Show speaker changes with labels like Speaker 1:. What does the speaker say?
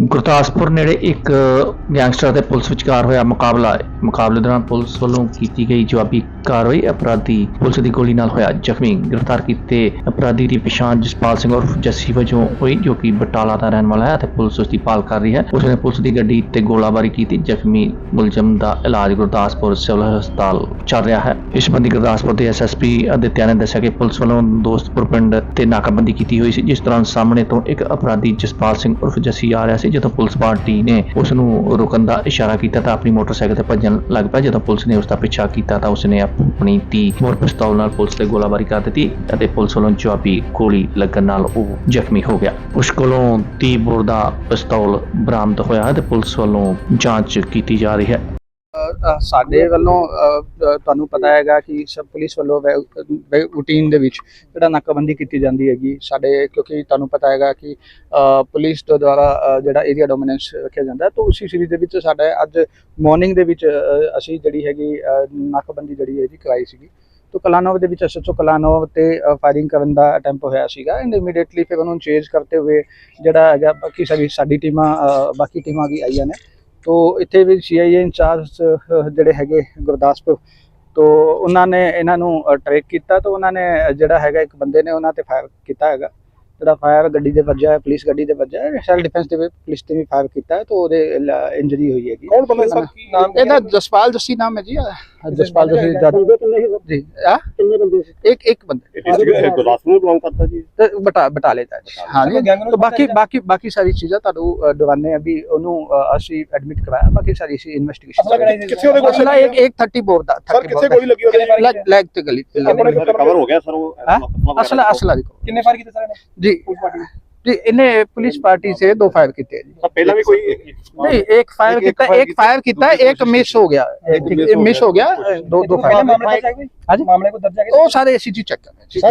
Speaker 1: ਗੁਰਦਾਸਪੁਰ ਨੇੜੇ ਇੱਕ ਗੈਂਗਸਟਰ ਤੇ ਪੁਲਿਸ ਵਿਚਕਾਰ ਹੋਇਆ ਮੁਕਾਬਲਾ ਮੁਕਾਬਲੇ ਦੌਰਾਨ ਪੁਲਿਸ ਵੱਲੋਂ ਕੀਤੀ ਗਈ ਜਵਾਬੀ ਕਾਰਵਾਈ ਅਪਰਾਧੀ ਪੁਲਿਸ ਦੀ ਗੋਲੀ ਨਾਲ ਹੋਇਆ ਜ਼ਖਮੀ। ਗ੍ਰਿਫਤਾਰ ਕੀਤੇ ਅਪਰਾਧੀ ਦੀ ਪਛਾਣ ਜਸਪਾਲ ਸਿੰਘ ਉਰਫ ਜੱਸੀ ਵਜੋਂ ਹੋਈ, ਜੋ ਕਿ ਬਟਾਲਾ ਦਾ ਰਹਿਣ ਵਾਲਾ ਹੈ ਅਤੇ ਪੁਲਿਸ ਉਸ ਦੀ ਭਾਲ ਕਰ ਰਹੀ ਹੈ। ਉਸ ਨੇ ਪੁਲਿਸ ਦੀ ਗੱਡੀ ਤੇ ਗੋਲਾਬਾਰੀ ਕੀਤੀ। ਜ਼ਖਮੀ ਮੁਲਜ਼ਮ ਦਾ ਇਲਾਜ ਗੁਰਦਾਸਪੁਰ ਸਿਵਲ ਹਸਪਤਾਲ ਚੱਲ ਰਿਹਾ ਹੈ। ਇਸ ਸੰਬੰਧੀ ਗੁਰਦਾਸਪੁਰ ਦੇ ਐਸਐਸਪੀ ਅਦਿੱਤਿਆ ਨੇ ਦੱਸਿਆ ਕਿ ਪੁਲਿਸ ਵੱਲੋਂ ਦੋਸਤਪੁਰ ਪਿੰਡ ਤੇ ਨਾਕਾਬੰਦੀ ਕੀਤੀ ਹੋਈ ਸੀ, ਜਿਸ ਦੌਰਾਨ ਸਾਹਮਣੇ ਤੋਂ ਇੱਕ ਅਪਰਾਧੀ ਜਸਪਾਲ ਸਿੰਘ ਉਰਫ ਜੱਸੀ ਆ ਰਿਹਾ ਸੀ, ਜਦੋਂ ਪੁਲਿਸ ਪਾਰਟੀ ਨੇ ਉਸ ਨੂੰ ਰੁਕਣ ਦਾ ਇਸ਼ਾਰਾ ਕੀਤਾ ਤਾਂ ਆਪਣੀ ਮੋਟਰਸਾਈਕਲ ਤੇ ਭੱਜਣ ਲੱਗ ਪਿਆ। ਜਦੋਂ ਪੁਲਿਸ ਨੇ ਉਸ ਦਾ ਪਿੱਛਾ ਕੀਤਾ ਤਾਂ ਉਸ ਨੇ ਆਪਣੀ ਤੀ ਮੋਰ ਪਿਸਤੌਲ ਨਾਲ ਪੁਲਿਸ ਤੇ ਗੋਲਾਬਾਰੀ ਕਰ ਦਿੱਤੀ ਅਤੇ ਪੁਲਿਸ ਵੱਲੋਂ ਜਵਾਬੀ ਗੋਲੀ ਲੱਗਣ ਨਾਲ ਉਹ ਜ਼ਖਮੀ ਹੋ ਗਿਆ। ਉਸ ਕੋਲੋਂ 30 ਬੋਰ ਦਾ ਪਿਸਤੌਲ ਬਰਾਮਦ ਹੋਇਆ ਤੇ ਪੁਲਿਸ ਵੱਲੋਂ ਜਾਂਚ ਕੀਤੀ ਜਾ ਰਹੀ ਹੈ।
Speaker 2: ਸਾਡੇ ਵੱਲੋਂ ਤੁਹਾਨੂੰ ਪਤਾ ਹੈਗਾ ਕਿ ਸਭ ਪੁਲਿਸ ਵੱਲੋਂ ਰੂਟੀਨ ਦੇ ਵਿੱਚ ਜਿਹੜਾ ਨਾਕਾਬੰਦੀ ਕੀਤੀ ਜਾਂਦੀ ਹੈਗੀ। ਸਾਡੇ, ਕਿਉਂਕਿ ਤੁਹਾਨੂੰ ਪਤਾ ਹੈਗਾ ਕਿ ਪੁਲਿਸ ਦੇ ਦੁਆਰਾ ਜਿਹੜਾ ਏਰੀਆ ਡੋਮੀਨੈਂਸ ਰੱਖਿਆ ਜਾਂਦਾ ਤਾਂ ਉਸੇ ਸੀਰੀਜ਼ ਦੇ ਵਿੱਚ ਸਾਡਾ ਅੱਜ ਮਾਰਨਿੰਗ ਦੇ ਵਿੱਚ ਅਸੀਂ ਜਿਹੜੀ ਹੈਗੀ ਨਾਕਾਬੰਦੀ ਜਿਹੜੀ ਹੈ ਜੀ ਕਰਾਈ ਸੀਗੀ। ਤੋ ਕਲਾਨੋਵ ਦੇ ਵਿੱਚ ਐਸਐਚਓ ਕਲਾਨੋਵ ਤੇ ਫਾਇਰਿੰਗ ਕਰਨ ਦਾ ਅਟੈਂਪ ਹੋਇਆ ਸੀਗਾ। ਐਂਡ ਇਮੀਡੀਏਟਲੀ ਫਿਰ ਉਹਨੂੰ ਚੇਂਜ ਕਰਤੇ ਹੋਏ ਜਿਹੜਾ ਹੈਗਾ, ਬਾਕੀ ਸਾਡੀ ਟੀਮਾਂ ਬਾਕੀ ਟੀਮਾਂ ਵੀ ਆਈਆਂ ਨੇ। ਤੋ ਇੱਥੇ ਵੀ ਸੀਆਈਏ ਇੰਚਾਰਜ ਜਿਹੜੇ ਹੈਗੇ ਗੁਰਦਾਸਪੁਰ ਤੋ ਉਹਨਾਂ ਨੇ ਇਹਨਾਂ ਨੂੰ ਟਰੈਕ ਕੀਤਾ ਤਾਂ ਉਹਨਾਂ ਨੇ ਜਿਹੜਾ ਹੈਗਾ ਇੱਕ ਬੰਦੇ ਨੇ ਉਹਨਾਂ ਤੇ ਫਾਇਰ ਕੀਤਾ ਹੈਗਾ। ਜਿਹੜਾ ਫਾਇਰ ਗੱਡੀ ਦੇ ਵੱਜਾ ਹੈ ਪੁਲਿਸ ਗੱਡੀ ਦੇ ਵੱਜਾ ਹੈ ਸੈਲਫ ਡਿਫੈਂਸ ਦੇ ਪੁਲਿਸ ਤੇ ਵੀ ਫਾਇਰ ਕੀਤਾ ਹੈ ਤਾਂ ਉਹਦੇ ਇੰਜਰੀ ਹੋਈ ਹੈਗੀ।
Speaker 3: ਕੌਣ ਬੰਦਾ ਸਰ? ਕੀ ਨਾਮ
Speaker 2: ਇਹਦਾ ਜਸਪਾਲ ਜੱਸੀ ਨਾਮ ਹੈ ਜੀ ਜਸਪਾਲ ਜੱਸੀ ਜੀ ਆ
Speaker 3: ਕਿੰਨੇ ਬੰਦੇ ਸੀ?
Speaker 2: ਇੱਕ ਇੱਕ ਬੰਦੇ।
Speaker 3: ਇਹ ਗੁਰਦਾਸਪੁਰ ਨੂੰ ਬਿਲੋਂਗ ਕਰਦਾ ਜੀ।
Speaker 2: ਬਟਾ ਬਟਾਲੇ ਦਾ ਜੀ। ਹਾਂ ਜੀ। ਤਾਂ ਬਾਕੀ ਬਾਕੀ ਬਾਕੀ ਸਾਰੀ ਚੀਜ਼ਾਂ ਤੁਹਾਨੂੰ ਦਿਵਾਨੇ ਅਭੀ ਉਹਨੂੰ ਅਸੀਂ ਐਡਮਿਟ ਕਰਾਇਆ ਬਾਕੀ ਸਾਰੀ ਅਸੀਂ ਇਨਵੈਸਟੀਗੇਸ਼ਨ
Speaker 3: ਕਿੱਥੇ ਉਹਦੇ ਕੋਲ?
Speaker 2: ਅਸਲਾ ਇੱਕ ਇੱਕ 30 ਬੋਰ ਦਾ
Speaker 3: ਸਰ ਕਿੱਥੇ ਗੋਲੀ ਲੱਗੀ ਉਹਦੇ
Speaker 2: ਲੈਗ ਲੈਗ ਤੇ ਗਲੀ।
Speaker 3: ਕਵਰ ਹੋ ਗਿਆ ਸਰ ਉਹ?
Speaker 2: ਅਸਲਾ ਅਸਲਾ ਦੇਖੋ।
Speaker 3: ਕਿੰਨੇ ਫਾਇਰ ਕੀਤੇ ਸਰ
Speaker 2: ਜੀ। जी इन्हें पुलिस पार्टी से दो फायर किए जी
Speaker 3: पहला भी कोई
Speaker 2: नहीं एक फायर किया एक फायर किया एक मिस हो गया मिस हो गया दो दो फायर
Speaker 3: मामले को दर्ज
Speaker 2: वो सारे एसीजी चेक कर